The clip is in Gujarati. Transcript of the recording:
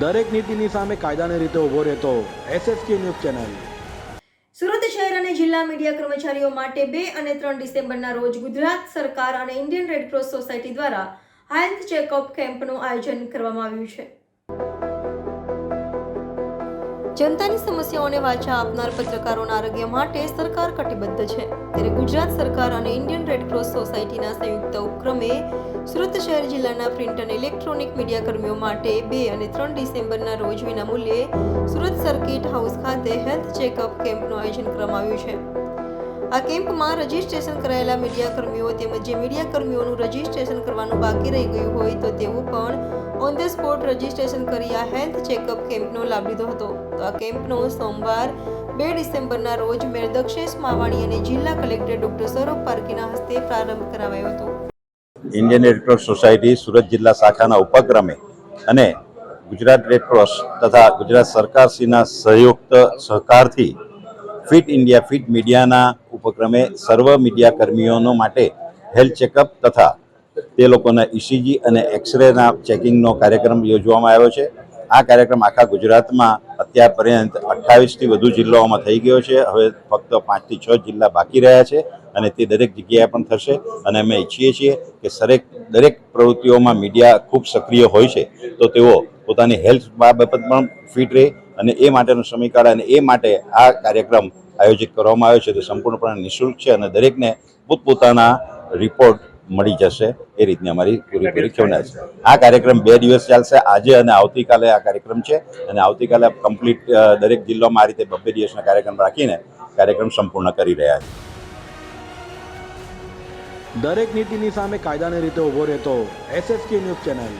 દરેક નીતિની સામે કાયદાની રીતે ઊભો રહેતો એસએસકે ન્યૂઝ ચેનલ. સુરત શહેર અને જિલ્લા મીડિયા કર્મચારીઓ માટે બે અને ત્રણ ડિસેમ્બરના રોજ ગુજરાત સરકાર અને ઇન્ડિયન રેડક્રોસ સોસાયટી દ્વારા હેલ્થ ચેકઅપ કેમ્પનું આયોજન કરવામાં આવ્યું છે. જનતાની સમસ્યાઓને વાચા આપનાર પત્રકારોના આરોગ્ય માટે સરકાર કટિબદ્ધ છે. ત્યારે ગુજરાત સરકાર અને ઇન્ડિયન રેડક્રોસ સોસાયટીના સંયુક્ત ઉપક્રમે સુરત શહેર જિલ્લાના પ્રિન્ટ અને ઇલેક્ટ્રોનિક મીડિયા કર્મીઓ માટે બે અને ત્રણ ડિસેમ્બરના રોજ વિના મૂલ્યે સુરત સર્કિટ હાઉસ ખાતે હેલ્થ ચેકઅપ કેમ્પનું આયોજન કરવામાં આવ્યું છે. આ કેમ્પમાં રજીસ્ટ્રેશન કરાયેલા મીડિયા કર્મીઓ તેમજ જે મીડિયા કર્મીઓનું રજીસ્ટ્રેશન કરવાનું બાકી રહી ગયું હોય તો તેઓ પણ ઓન ધ સ્પોટ રજીસ્ટ્રેશન કરી આ હેલ્થ ચેકઅપ કેમ્પનો લાભ લીધો હતો તો આ કેમ્પનો સોમવાર બે ડિસેમ્બરના રોજ મેયર દક્ષેશ માવાણી અને જિલ્લા કલેક્ટર ડોક્ટર સૌરભ પારકીના હસ્તે પ્રારંભ કરાવાયો હતો ઇન્ડિયન રેડક્રોસ સોસાયટી સુરત જિલ્લા શાખાના ઉપક્રમે અને ગુજરાત રેડક્રોસ તથા ગુજરાત સરકારશ્રીના સંયુક્ત સહકારથી ફિટ ઇન્ડિયા ફિટ મીડિયાના ઉપક્રમે સર્વ મીડિયા કર્મીઓનો માટે હેલ્થ ચેકઅપ તથા તે લોકોના ઇસીજી અને એક્સરેના ચેકિંગનો કાર્યક્રમ યોજવામાં આવ્યો છે. આ કાર્યક્રમ આખા ગુજરાતમાં અત્યાર પર્યંત અઠ્ઠાવીસથી વધુ જિલ્લાઓમાં થઈ ગયો છે. હવે ફક્ત પાંચથી છ જિલ્લા બાકી રહ્યા છે અને તે દરેક જગ્યાએ પણ થશે. અને અમે ઈચ્છીએ છીએ કે સરેક દરેક પ્રવૃત્તિઓમાં મીડિયા ખૂબ સક્રિય હોય છે. તો તેઓ પોતાની હેલ્થ બાબત પણ ફિટ રહે અને એ માટેનો સમયકાળ અને એ માટે આ કાર્યક્રમ આયોજિત કરવામાં આવ્યો છે. તે સંપૂર્ણપણે નિઃશુલ્ક છે અને દરેકને પોતપોતાના રિપોર્ટ મળી જશે એ રીતની અમારી પૂરેપૂરી ખેવના છે. આ કાર્યક્રમ બે દિવસ ચાલશે. આજે અને આવતીકાલે આ કાર્યક્રમ છે અને આવતીકાલે કમ્પ્લીટ દરેક જિલ્લામાં આ રીતે બબ્બે દિવસના કાર્યક્રમ રાખીને કાર્યક્રમ સંપૂર્ણ કરી રહ્યા છે. દરેક નીતિની સામે કાયદાની રીતે ઊભો રહેતો એસએસકે ન્યૂઝ ચેનલ